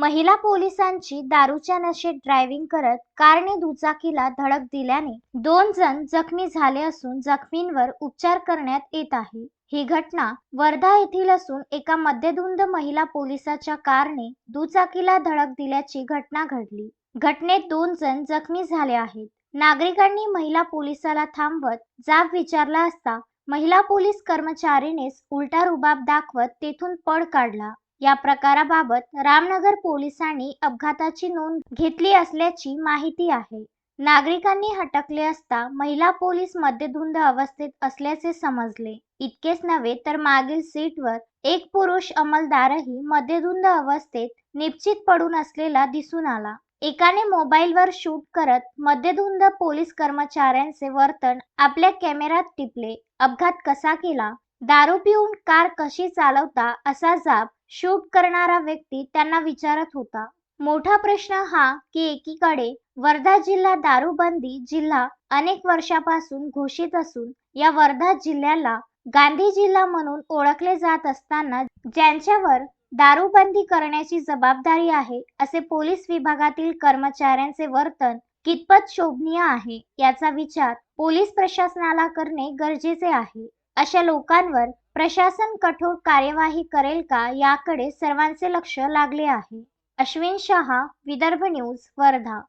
महिला पोलिसांची दारूच्या नशेत ड्रायव्हिंग करत कारने दुचाकीला धडक दिल्याने दोन जण जखमी झाले असून जखमींवर उपचार करण्यात येत आहे. ही घटना वर्धा येथील असून एका मध्यधुंद महिला पोलिसाच्या कारने दुचाकीला धडक दिल्याची घटना घडली. घटनेत दोन जण जखमी झाले आहेत. नागरिकांनी महिला पोलिसाला थांबवत जाब विचारला असता महिला पोलीस कर्मचारीनेच उलटा रुबाब दाखवत तेथून पळ काढला. या प्रकाराबाबत रामनगर पोलिसांनी अपघाताची नोंद घेतली असल्याची माहिती आहे. नागरिकांनी हटकले असता महिला पोलीस मद्यधुंद अवस्थेत असल्याचे समजले. इतकेच नव्हे तर मागील सीटवर एक पुरुष अंमलदारही मद्यधुंद अवस्थेत निश्चित पडून असलेला दिसून आला. एकाने मोबाईलवर शूट करत मद्यधुंद पोलीस कर्मचाऱ्यांचे वर्तन आपल्या कॅमेऱ्यात टिपले. अपघात कसा केला? दारू पिऊन कार कशी चालवता? असा जाब शूट करणारा व्यक्ती त्यांना विचारत होता. मोठा प्रश्न हा की एकीकडे वर्धा जिल्हा दारूबंदी जिल्हा अनेक वर्षापासून घोषित असून या वर्धा जिल्ह्याला गांधी जिल्हा म्हणून ओळखले जात असताना ज्यांच्यावर दारूबंदी करण्याची जबाबदारी आहे असे पोलीस विभागातील कर्मचाऱ्यांचे वर्तन कितपत शोभनीय आहे याचा विचार पोलीस प्रशासनाला करणे गरजेचे आहे. अशा लोकांवर प्रशासन कठोर कार्यवाही करेल का याकडे सर्वांचे लक्ष लागले आहे. अश्विन शहा विदर्भ न्यूज वर्धा.